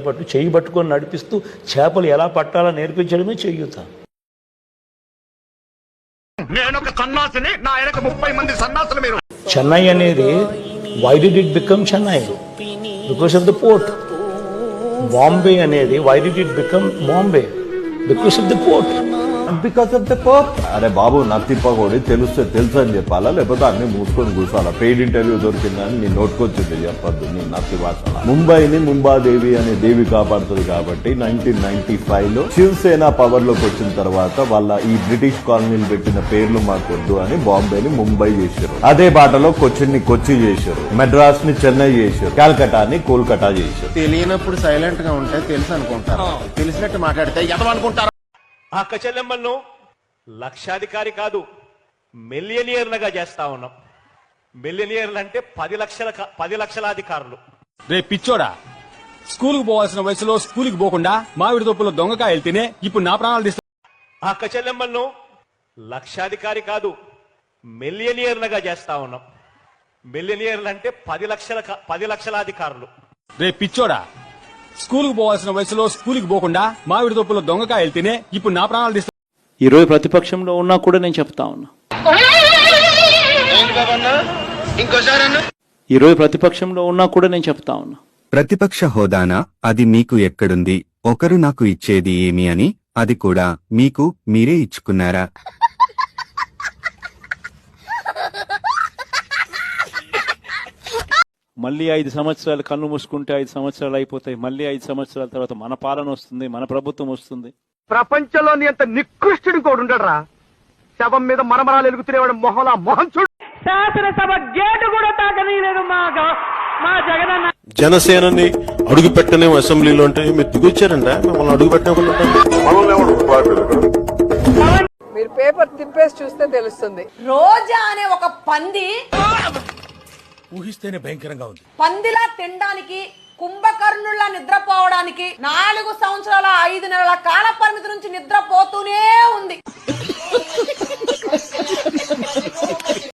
చేపల పట్టు చేయి పట్టుకొని నడిపిస్తూ చేపలు ఎలా పట్టాలో నేర్పించడమే చేయూత. నేను ఒక సన్నాసిని నా వెనక ముప్పై మంది సన్నాసులు మీరు. చెన్నై అనేది why did it become Chennai because of the port Bombay అనేది why did it become Bombay because of the port because of the pope అరే బాబు నత్తి పకోడి తెలుస్తే తెలుసు అని చెప్పాలా? లేకపోతే అన్ని మూసుకొని కూర్చోాలా పెయిడ్ ఇంటర్వ్యూ దొరికిందని నీ నోటుకొచ్చింది. చెప్పొద్దు నీ నత్తి భాష ముంబైని ముంబాదేవి అనే దేవి కాపాడుతుంది కాబట్టి నైన్టీన్ నైన్టీ ఫైవ్లో శివసేన పవర్లోకి వచ్చిన తర్వాత వాళ్ళ ఈ బ్రిటిష్ కాలనీలు పెట్టిన పేర్లు మాకొద్దు అని బాంబేని ముంబై చేశారు. అదే బాటలో కొచ్చిన్ని కొచ్చి చేశారు. మెడ్రాస్ని చెన్నై చేశారు. కాల్కటాని కోల్కతా చేశారు. తెలియనప్పుడు సైలెంట్గా ఉంటే తెలుసు అనుకుంటారు. తెలిసినట్టు మాట్లాడితే ఎదవనుకుంటారు ఆ కచెల్లెమ్మలను లక్షాధికారి కాదు మిలియనియర్లుగా చేస్తా ఉన్నాం. మిలియనియర్లు అంటే పది లక్షల పది లక్షల అధికారులు రే పిచ్చోడా స్కూలుకు పోవాల్సిన వయసులో స్కూలుకి పోకుండా మామిడి తొప్పులో దొంగకాయలు తినే ఇప్పుడు నా ప్రాణాలు తీస్తా ఆ కచెల్లెమ్మలను లక్షాధికారి కాదు మిలియనియర్లుగా చేస్తా ఉన్నాం. మిలియనియర్లు అంటే పది లక్షల పది లక్షల అధికారులు రే పిచ్చోడా స్కూలుకు పోవాల్సిన వయసులో స్కూలుకి పోకుండా మామిడి తొప్పులో దొంగకాయలు తినే ఇప్పుడు నా ప్రాణాలు తీస్తా ఈరోజు ప్రతిపక్షంలో ఉన్నా కూడా నేను చెప్తా ఉన్నా. ఈరోజు ప్రతిపక్షంలో ఉన్నా కూడా నేను చెప్తా ఉన్నా. ప్రతిపక్ష హోదానా? అది మీకు ఎక్కడుంది? ఒకరు నాకు ఇచ్చేది ఏమి అని? అది కూడా మీకు మీరే ఇచ్చుకున్నారా? మళ్ళీ ఐదు సంవత్సరాలు కళ్ళు మూసుకుంటే ఐదు సంవత్సరాలు అయిపోతాయి. మళ్ళీ ఐదు సంవత్సరాల తర్వాత మన పాలన వస్తుంది మన ప్రభుత్వం వస్తుంది. ప్రపంచంలోని అంత నికృష్టుడు కూడా ఉండడరా. శవం మీద మరమరాలు ఎలుగుతున్నవాడు మొహలా మొహం చూడు. శాసనసభ గేటు కూడా తాకనీయలేదు మా మా జగనన్న జనసేనని అడుగు పెట్టనే అసెంబ్లీలో అంటే మీరు దిగొచ్చారంట? మిమ్మల్ని అడుగు పెట్టకుండా మీరు పేపర్ తిప్పేసి చూస్తే తెలుస్తుంది. రోజా అనే ఒక పంది ఊహిస్తేనే భయంకరంగా ఉంది. పందిలా తినడానికి కుంభకర్ణుల్లా నిద్రపోవడానికి నాలుగు సంవత్సరాల ఐదు నెలల కాల పరిమితి నుంచి నిద్రపోతూనే ఉంది.